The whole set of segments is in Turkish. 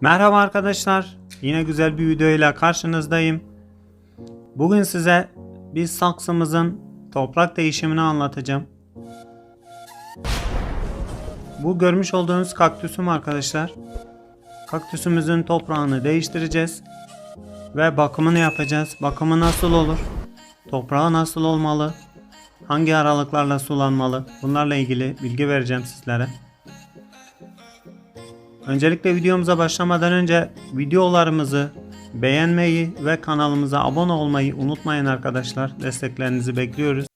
Merhaba arkadaşlar. Yine güzel bir videoyla karşınızdayım. Bugün size biz saksımızın toprak değişimini anlatacağım. Bu görmüş olduğunuz kaktüsüm arkadaşlar. Kaktüsümüzün toprağını değiştireceğiz. Ve bakımını yapacağız. Bakımı nasıl olur? Toprağı nasıl olmalı? Hangi aralıklarla sulanmalı? Bunlarla ilgili bilgi vereceğim sizlere. Öncelikle videomuza başlamadan önce videolarımızı beğenmeyi ve kanalımıza abone olmayı unutmayın arkadaşlar. Desteklerinizi bekliyoruz.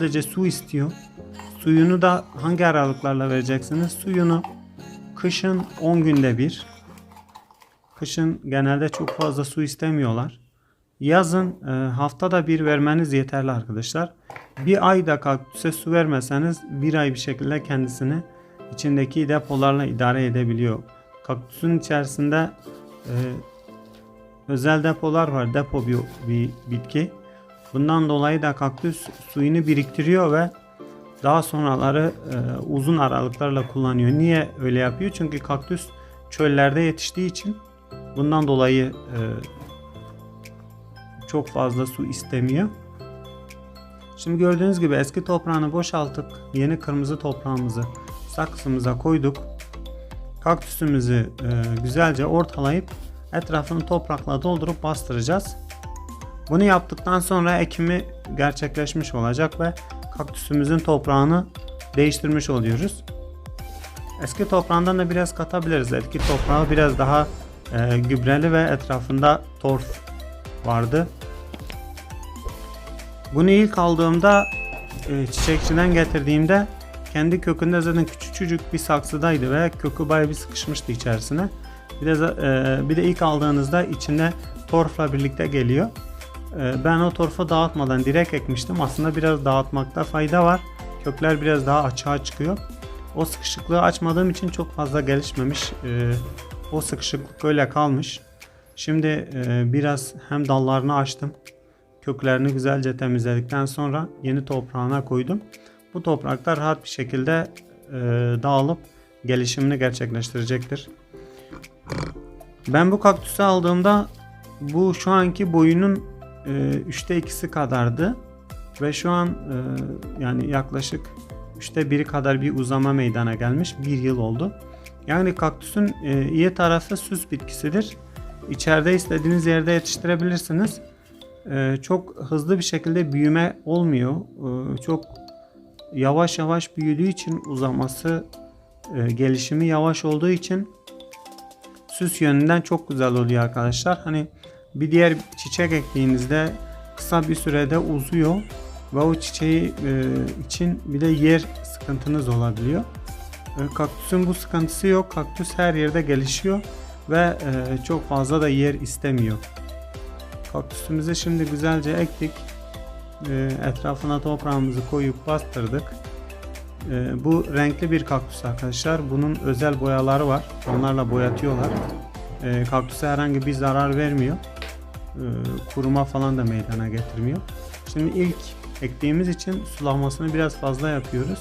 Sadece su istiyor. Suyunu da hangi aralıklarla vereceksiniz? Suyunu kışın 10 günde bir. Kışın genelde çok fazla su istemiyorlar. Yazın e, haftada bir vermeniz yeterli arkadaşlar. Bir ayda kaktüse su vermeseniz bir ay bir şekilde kendisini içindeki depolarla idare edebiliyor. Kaktüsün içerisinde e, özel depolar var. Depo bir, bir bitki. Bundan dolayı da kaktüs suyunu biriktiriyor ve daha sonraları e, uzun aralıklarla kullanıyor. Niye öyle yapıyor? Çünkü kaktüs çöllerde yetiştiği için bundan dolayı e, çok fazla su istemiyor. Şimdi gördüğünüz gibi eski toprağını boşaltıp yeni kırmızı toprağımızı saksımıza koyduk. Kaktüsümüzü e, güzelce ortalayıp etrafını toprakla doldurup bastıracağız. Bunu yaptıktan sonra ekimi gerçekleşmiş olacak ve kaktüsümüzün toprağını değiştirmiş oluyoruz. Eski toprağından da biraz katabiliriz. Eski toprağı biraz daha e, gübreli ve etrafında torf vardı. Bunu ilk aldığımda e, çiçekçiden getirdiğimde kendi kökünde zaten küçücük bir saksıdaydı ve kökü bayağı bir sıkışmıştı içerisine. Bir de, e, bir de ilk aldığınızda içinde torfla birlikte geliyor. E, ben o torfu dağıtmadan direkt ekmiştim. Aslında biraz dağıtmakta fayda var. Kökler biraz daha açığa çıkıyor. O sıkışıklığı açmadığım için çok fazla gelişmemiş e, O sıkışıklık öyle kalmış. Şimdi e, biraz hem dallarını açtım. Köklerini güzelce temizledikten sonra yeni toprağına koydum. Bu topraklar rahat bir şekilde e, dağılıp gelişimini gerçekleştirecektir. Ben bu kaktüsü aldığımda bu şu anki boyunun e, üçte ikisi kadardı ve şu an e, yani yaklaşık üçte biri kadar bir uzama meydana gelmiş. Bir yıl oldu. Yani kaktüsün e, iyi tarafı süs bitkisidir. İçeride istediğiniz yerde yetiştirebilirsiniz. E, çok hızlı bir şekilde büyüme olmuyor. E, çok yavaş yavaş büyüdüğü için uzaması, e, gelişimi yavaş olduğu için süs yönünden çok güzel oluyor arkadaşlar. Hani bir diğer çiçek ektiğinizde kısa bir sürede uzuyor ve o çiçeği e, için bir de yer sıkıntınız olabiliyor. E, kaktüsün bu sıkıntısı yok. Kaktüs her yerde gelişiyor ve e, çok fazla da yer istemiyor. Kaktüsümüzü şimdi güzelce ektik. E, etrafına toprağımızı koyup bastırdık. E, bu renkli bir kaktüs arkadaşlar. Bunun özel boyaları var. Onlarla boyatıyorlar. E, kaktüse herhangi bir zarar vermiyor. E, kuruma falan da meydana getirmiyor. Şimdi ilk ektiğimiz için sulamasını biraz fazla yapıyoruz.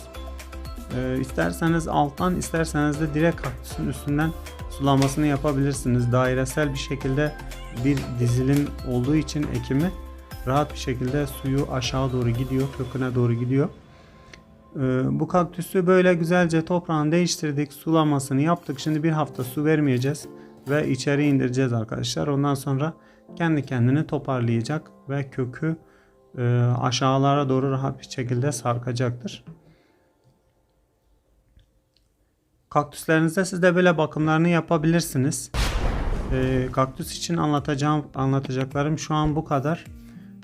E, isterseniz alttan isterseniz de direkt kaktüsün üstünden sulamasını yapabilirsiniz. Dairesel bir şekilde bir dizilim olduğu için ekimi rahat bir şekilde suyu aşağı doğru gidiyor, köküne doğru gidiyor. Ee, bu kaktüsü böyle güzelce toprağını değiştirdik, sulamasını yaptık. Şimdi bir hafta su vermeyeceğiz ve içeri indireceğiz arkadaşlar. Ondan sonra kendi kendini toparlayacak ve kökü e, aşağılara doğru rahat bir şekilde sarkacaktır. Kaktüslerinizde siz de böyle bakımlarını yapabilirsiniz. Ee, kaktüs için anlatacağım anlatacaklarım şu an bu kadar.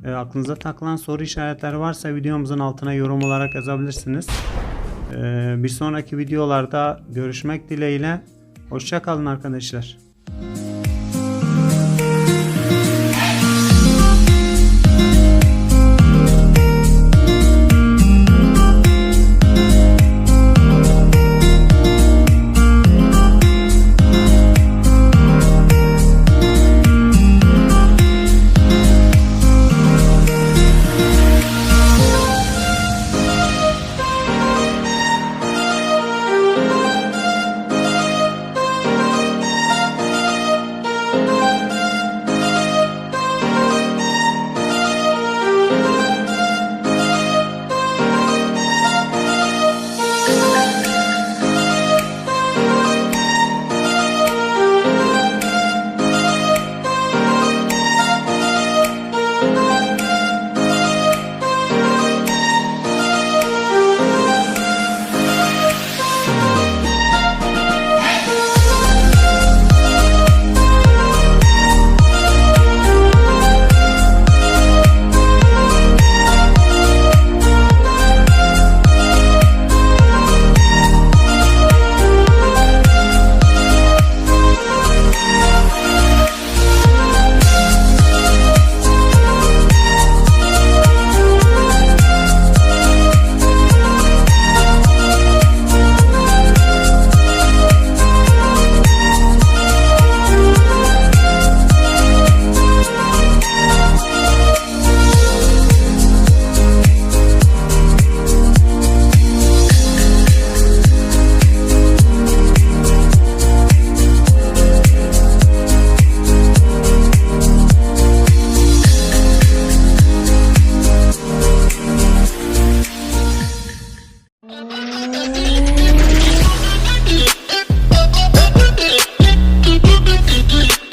E, aklınıza takılan soru işaretleri varsa videomuzun altına yorum olarak yazabilirsiniz. E, bir sonraki videolarda görüşmek dileğiyle. Hoşçakalın arkadaşlar.